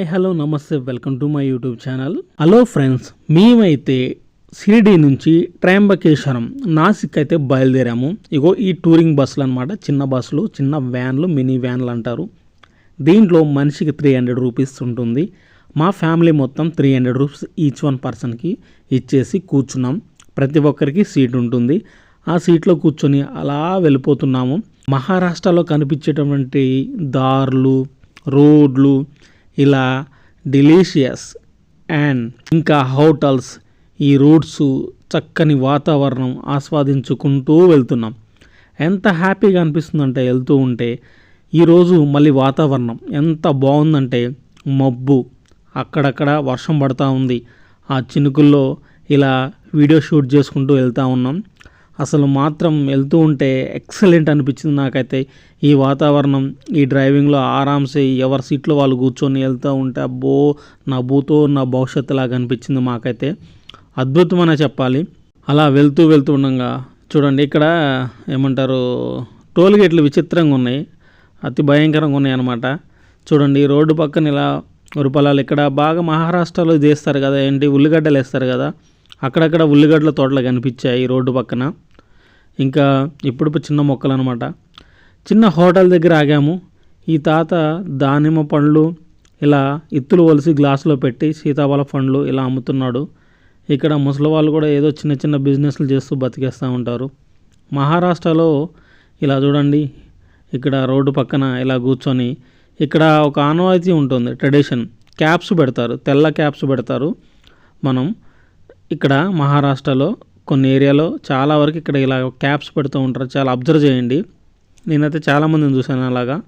Hi hello నమస్తే welcome to my YouTube channel. Hello friends మేమైతే షిరిడి నుంచి ట్రయంబకేశ్వరం నాసిక్ అయితే బయలుదేరాము. ఇగో ఈ టూరింగ్ బస్సులు అనమాట చిన్న బస్సులు చిన్న వ్యాన్లు మినీ వ్యాన్లు అంటారు. దీంట్లో మనిషికి త్రీ హండ్రెడ్ రూపీస్ ఉంటుంది. మా ఫ్యామిలీ మొత్తం three hundred rupees each one పర్సన్కి ఇచ్చేసి కూర్చున్నాం. ప్రతి ఒక్కరికి సీట్ ఉంటుంది. ఆ సీట్లో కూర్చొని అలా వెళ్ళిపోతున్నాము. మహారాష్ట్రలో కనిపించేటటువంటి దారులు రోడ్లు ఇలా డిలీషియస్ అండ్ ఇంకా హోటల్స్ ఈ రూట్స్ చక్కని వాతావరణం ఆస్వాదించుకుంటూ వెళ్తున్నాం. ఎంత హ్యాపీగా అనిపిస్తుందంటే వెళ్తూ ఉంటే ఈరోజు మళ్ళీ వాతావరణం ఎంత బాగుందంటే మబ్బు. అక్కడక్కడ వర్షం పడతా ఉంది. ఆ చినుకుల్లో ఇలా వీడియో షూట్ చేసుకుంటూ వెళ్తూ ఉన్నాం. అసలు మాత్రం వెళ్తూ ఉంటే ఎక్సలెంట్ అనిపించింది నాకైతే. ఈ వాతావరణం ఈ డ్రైవింగ్లో ఆరామ్సే ఎవరి సీట్లో వాళ్ళు కూర్చొని వెళ్తూ ఉంటే అబ్బో నా భూతో నా భవిష్యత్తు లాగా అనిపించింది మాకైతే. అద్భుతమనే చెప్పాలి. అలా వెళ్తూ వెళ్తూ ఉండగా చూడండి ఇక్కడ ఏమంటారు టోల్ గేట్లు విచిత్రంగా ఉన్నాయి. అతి భయంకరంగా ఉన్నాయి అనమాట చూడండి రోడ్డు పక్కన ఇలా ఉరుపలాలు ఇక్కడ బాగా మహారాష్ట్రలో ఇది వేస్తారు కదా ఏంటి ఉల్లిగడ్డలు వేస్తారు కదా. అక్కడక్కడ ఉల్లిగడ్డల తోటలు కనిపించాయి ఈ రోడ్డు పక్కన. ఇంకా ఇప్పుడు చిన్న మొక్కలు అనమాట చిన్న హోటల్ దగ్గర ఆగాము. ఈ తాత దానిమ్మ పండ్లు ఇలా ఇత్తులు వలిసి గ్లాసులో పెట్టి సీతాఫల పండ్లు ఇలా అమ్ముతున్నాడు. ఇక్కడ ముసలి వాళ్ళు కూడా ఏదో చిన్న చిన్న బిజినెస్లు చేస్తూ బతికేస్తూ ఉంటారు. మహారాష్ట్రలో ఇలా చూడండి ఇక్కడ రోడ్డు పక్కన ఇలా కూర్చొని ఇక్కడ ఒక ఆనవాయితీ ఉంటుంది ట్రెడిషన్. క్యాప్స్ పెడతారు తెల్ల క్యాప్స్ పెడతారు. మనం ఇక్కడ మహారాష్ట్రలో కొన్ని ఏరియాలో చాలా వరకు ఇక్కడ ఇలా క్యాప్స్ పెడుతూ ఉంటారు. చాలా అబ్జర్వ్ చేయండి. నేనైతే చాలామందిని చూశాను అలాగా.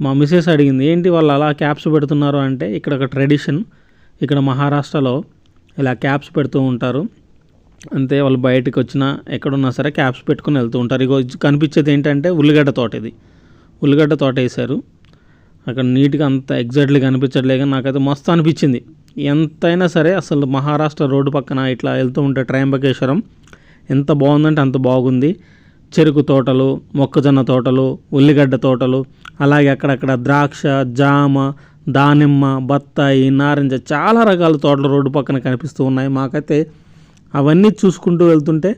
మా మిస్సెస్ అడిగింది ఏంటి వాళ్ళు అలా క్యాప్స్ పెడుతున్నారు? అంటే ఇక్కడ ఒక ట్రెడిషన్. ఇక్కడ మహారాష్ట్రలో ఇలా క్యాప్స్ పెడుతూ ఉంటారు. అంతే వాళ్ళు బయటకు వచ్చినా ఎక్కడున్నా సరే క్యాప్స్ పెట్టుకుని వెళ్తూ ఉంటారు. ఇగో కనిపించేది ఏంటంటే ఉల్లిగడ్డ తోట ఇది. ఉల్లిగడ్డ తోట వేశారు. అక్కడ నీట్గా అంత ఎగ్జాక్ట్లీ కనిపించట్లేదు కానీ నాకైతే మస్తు అనిపించింది. ఎంతైనా సరే అసలు మహారాష్ట్ర రోడ్డు పక్కన ఇట్లా వెళ్తూ ఉంటే ట్రయంబకేశ్వరం ఎంత బాగుందంటే అంత బాగుంది. చెరుకు తోటలు మొక్కజొన్న తోటలు ఉల్లిగడ్డ తోటలు అలాగే అక్కడక్కడ ద్రాక్ష జామ దానిమ్మ బత్తాయి నారింజ చాలా రకాల తోటలు రోడ్డు పక్కన కనిపిస్తూ ఉన్నాయి. మాకైతే అవన్నీ చూసుకుంటూ వెళ్తుంటే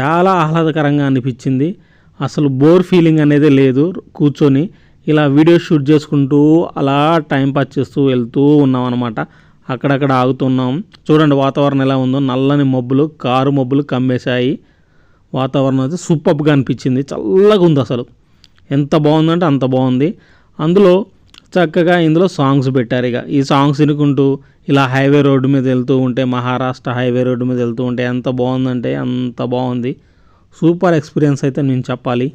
చాలా ఆహ్లాదకరంగా అనిపించింది. అసలు బోర్ ఫీలింగ్ అనేది లేదు కూర్చొని ఇలా వీడియో షూట్ చేసుకుంటూ అలా టైం పాస్ చేస్తూ వెళ్తూ ఉన్నాం అనమాట అక్కడక్కడ ఆగుతున్నాం. చూడండి వాతావరణం ఎలా ఉందో. నల్లని మబ్బులు కారు మబ్బులు కమ్మేశాయి. వాతావరణం అయితే సూపర్గా అనిపించింది. చల్లగా ఉంది అసలు. ఎంత బాగుందంటే అంత బాగుంది. అందులో చక్కగా ఇందులో సాంగ్స్ పెట్టారు ఇక. ఈ సాంగ్స్ వినుకుంటూ ఇలా హైవే రోడ్డు మీద వెళ్తూ ఉంటే మహారాష్ట్ర హైవే రోడ్డు మీద వెళ్తూ ఉంటే ఎంత బాగుందంటే అంత బాగుంది. సూపర్ ఎక్స్పీరియన్స్ అయితే నేను చెప్పాలి.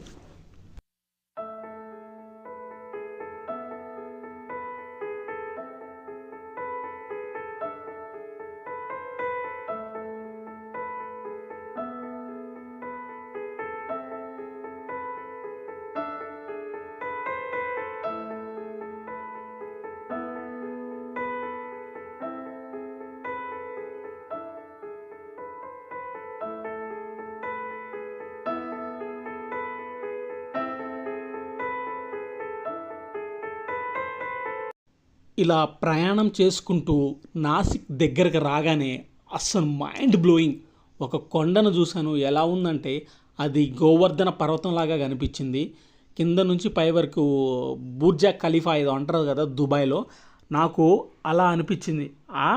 ఇలా ప్రయాణం చేసుకుంటూ నాసిక్ దగ్గరకు రాగానే అస్సలు మైండ్ బ్లోయింగ్ ఒక కొండను చూశాను. ఎలా ఉందంటే అది గోవర్ధన పర్వతంలాగా కనిపించింది. కింద నుంచి పై వరకు బూర్జా ఖలీఫా ఏదో అంటారు కదా దుబాయ్లో. నాకు అలా అనిపించింది.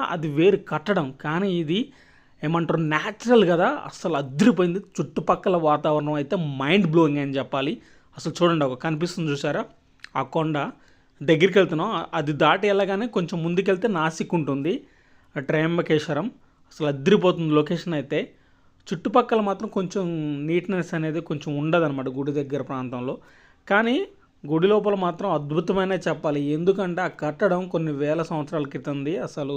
అది వేరు కట్టడం. కానీ ఇది ఏమంటారు న్యాచురల్ కదా. అసలు అదిరిపోయింది చుట్టుపక్కల వాతావరణం అయితే మైండ్ బ్లోయింగ్ అని చెప్పాలి. అసలు చూడండి ఒక కనిపిస్తుంది చూసారా? ఆ కొండ దగ్గరికి వెళ్తున్నాం అది దాటి వెళ్ళగానే కొంచెం ముందుకెళ్తే నాసిక్ ఉంటుంది. ట్రయంబకేశ్వరం అసలు అద్దరిపోతుంది లొకేషన్ అయితే. చుట్టుపక్కల మాత్రం కొంచెం నీట్నెస్ అనేది కొంచెం ఉండదన్నమాట గుడి దగ్గర ప్రాంతంలో. కానీ గుడి లోపల మాత్రం అద్భుతమైన చెప్పాలి. ఎందుకంటే ఆ కట్టడం కొన్ని వేల సంవత్సరాల క్రితంది. అసలు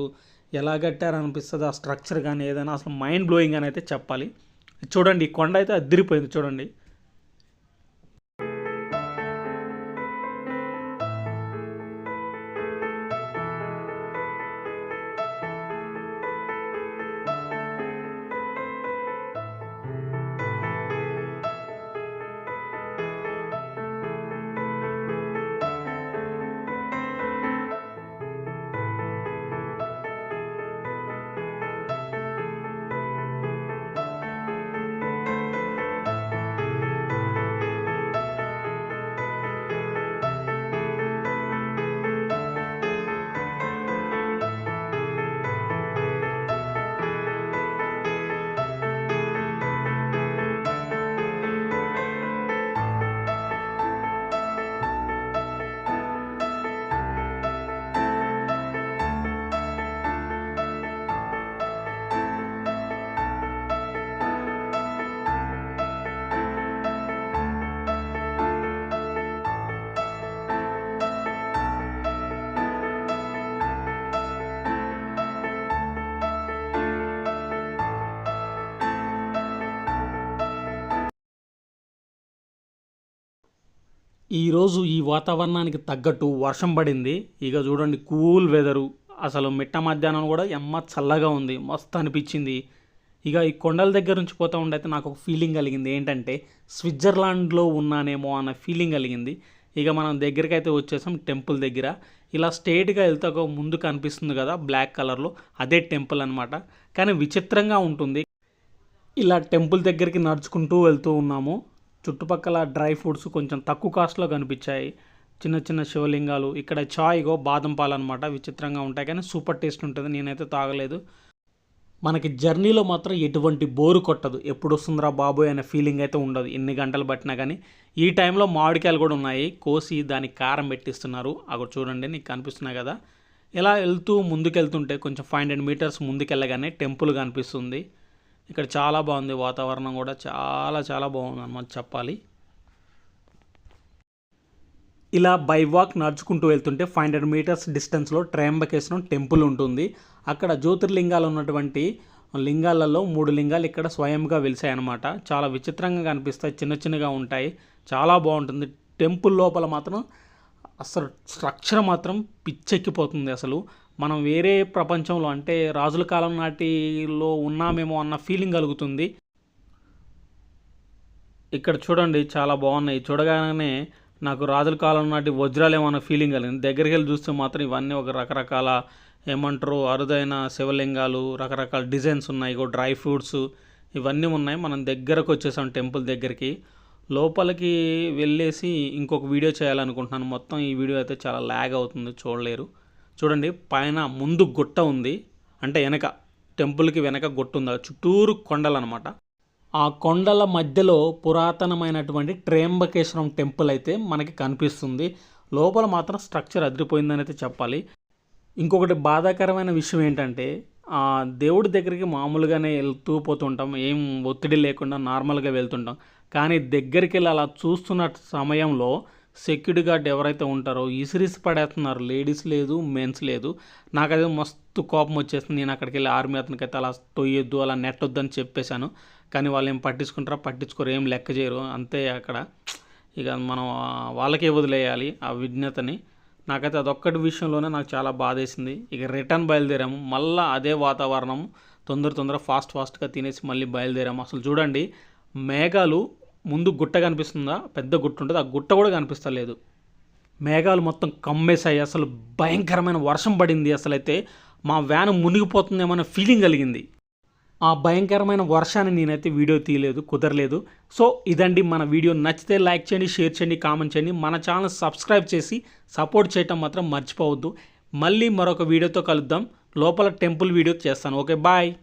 ఎలా కట్టారనిపిస్తుంది? ఆ స్ట్రక్చర్ కానీ ఏదైనా అసలు మైండ్ బ్లోయింగ్ అని అయితే చెప్పాలి. చూడండి ఈ కొండ అయితే అద్దరిపోయింది చూడండి. ఈరోజు ఈ వాతావరణానికి తగ్గట్టు వర్షం పడింది. ఇక చూడండి కూల్ వెదరు. అసలు మిట్ట మధ్యాహ్నం కూడా ఎమ్మ చల్లగా ఉంది. మస్తు అనిపించింది. ఇక ఈ కొండల దగ్గర నుంచి పోతా ఉండైతే నాకు ఒక ఫీలింగ్ కలిగింది. ఏంటంటే స్విట్జర్లాండ్లో ఉన్నానేమో అన్న ఫీలింగ్ కలిగింది. ఇక మనం దగ్గరికి అయితే వచ్చేసాం టెంపుల్ దగ్గర. ఇలా స్ట్రేట్గా వెళ్తే ఒక ముందు కనిపిస్తుంది కదా బ్లాక్ కలర్లో. అదే టెంపుల్ అనమాట కానీ విచిత్రంగా ఉంటుంది. ఇలా టెంపుల్ దగ్గరికి నడుచుకుంటూ వెళ్తూ ఉన్నాము. చుట్టుపక్కల డ్రై ఫ్రూట్స్ కొంచెం తక్కువ కాస్ట్లో కనిపించాయి. చిన్న చిన్న శివలింగాలు. ఇక్కడ చాయ్గో బాదం పాలు అనమాట విచిత్రంగా ఉంటాయి కానీ సూపర్ టేస్ట్ ఉంటుంది. నేనైతే తాగలేదు. మనకి జర్నీలో మాత్రం ఎటువంటి బోరు కొట్టదు. ఎప్పుడు వస్తుందిరా బాబోయ్ అనే ఫీలింగ్ అయితే ఉండదు. ఎన్ని గంటలు పట్టినా కానీ. ఈ టైంలో మామిడికాయలు కూడా ఉన్నాయి. కోసి దానికి కారం పెట్టిస్తున్నారు. అక్కడ చూడండి నీకు కనిపిస్తున్నాయి కదా. ఇలా వెళ్తూ ముందుకెళ్తుంటే కొంచెం ఫైవ్ హండ్రెడ్ మీటర్స్ ముందుకెళ్ళగానే టెంపుల్ కనిపిస్తుంది. ఇక్కడ చాలా బాగుంది వాతావరణం కూడా. చాలా చాలా బాగుంది అనమాట చెప్పాలి. ఇలా బై వాక్ నడుచుకుంటూ వెళ్తుంటే ఫైవ్ హండ్రెడ్ మీటర్స్ డిస్టెన్స్లో ట్రయంబకేశ్వరం టెంపుల్ ఉంటుంది. అక్కడ జ్యోతిర్లింగాలు ఉన్నటువంటి లింగాలలో మూడు లింగాలు ఇక్కడ స్వయంగా వెలిసాయన్నమాట. చాలా విచిత్రంగా కనిపిస్తాయి చిన్న చిన్నగా ఉంటాయి. చాలా బాగుంటుంది. టెంపుల్ లోపల మాత్రం అసలు స్ట్రక్చర్ మాత్రం పిచ్చెక్కిపోతుంది అసలు. మనం వేరే ప్రపంచంలో అంటే రాజుల కాలం నాటిలో ఉన్నామేమో అన్న ఫీలింగ్ కలుగుతుంది. ఇక్కడ చూడండి చాలా బాగున్నాయి. చూడగానే నాకు రాజుల కాలం నాటి వజ్రాలు ఫీలింగ్ కలిగింది. దగ్గరికి వెళ్ళి చూస్తే మాత్రం ఇవన్నీ ఒక రకరకాల ఏమంటారు అరుదైన శివలింగాలు రకరకాల డిజైన్స్ ఉన్నాయి. ఇగో డ్రై ఫ్రూట్స్ ఇవన్నీ ఉన్నాయి. మనం దగ్గరకు వచ్చేసాం టెంపుల్ దగ్గరికి. లోపలికి వెళ్ళేసి ఇంకొక వీడియో చేయాలనుకుంటున్నాను. మొత్తం ఈ వీడియో అయితే చాలా ల్యాగ్ అవుతుంది చూడలేరు. చూడండి పైన ముందు గుట్ట ఉంది. అంటే వెనక టెంపుల్కి వెనక గుట్ట ఉంది. ఆ చుట్టూరు కొండలు అనమాట ఆ కొండల మధ్యలో పురాతనమైనటువంటి ట్రేంబకేశ్వరం టెంపుల్ అయితే మనకి కనిపిస్తుంది. లోపల మాత్రం స్ట్రక్చర్ అదిరిపోయిందని అయితే చెప్పాలి. ఇంకొకటి బాధాకరమైన విషయం ఏంటంటే ఆ దేవుడి దగ్గరికి మామూలుగానే వెళ్తూ పోతుంటాం. ఏం ఒత్తిడి లేకుండా నార్మల్గా వెళ్తుంటాం. కానీ దగ్గరికి వెళ్ళి అలా చూస్తున్న సమయంలో సెక్యూరిటీ గార్డ్ ఎవరైతే ఉంటారో ఇసిరిసి పడేస్తున్నారు. లేడీస్ లేదు మెన్స్ లేదు. నాకు అదే మస్తు కోపం వచ్చేసింది. నేను అక్కడికి వెళ్ళి ఆర్మీ అతనికి అయితే అలా తొయ్యొద్దు అలా నెట్టొద్దు అని చెప్పేశాను. కానీ వాళ్ళు ఏం పట్టించుకుంటారా పట్టించుకోరు ఏం లెక్క చేయరు. అంతే అక్కడ. ఇక మనం వాళ్ళకే వదిలేయాలి ఆ విజ్ఞతని. నాకైతే అదొక్కటి విషయంలోనే నాకు చాలా బాధేసింది. ఇక రిటర్న్ బయలుదేరాము. మళ్ళీ అదే వాతావరణం. తొందర తొందర ఫాస్ట్ ఫాస్ట్గా తినేసి మళ్ళీ బయలుదేరాము. అసలు చూడండి మేఘాలు ముందు గుట్ట కనిపిస్తుందా? పెద్ద గుట్ట ఉంటుంది. ఆ గుట్ట కూడా కనిపిస్తలేదు. మేఘాలు మొత్తం కమ్మేశాయి. అసలు భయంకరమైన వర్షం పడింది అసలైతే. మా వ్యాన్ మునిగిపోతుందేమో అనే ఫీలింగ్ కలిగింది. ఆ భయంకరమైన వర్షాన్ని నేనైతే వీడియో తీయలేదు కుదరలేదు. సో ఇదండి మన వీడియో. నచ్చితే లైక్ చేయండి షేర్ చేయండి కామెంట్ చేయండి. మన ఛానల్ సబ్స్క్రైబ్ చేసి సపోర్ట్ చేయటం మాత్రం మర్చిపోవద్దు. మళ్ళీ మరొక వీడియోతో కలుద్దాం. లోపల టెంపుల్ వీడియో చేస్తాను. Okay bye.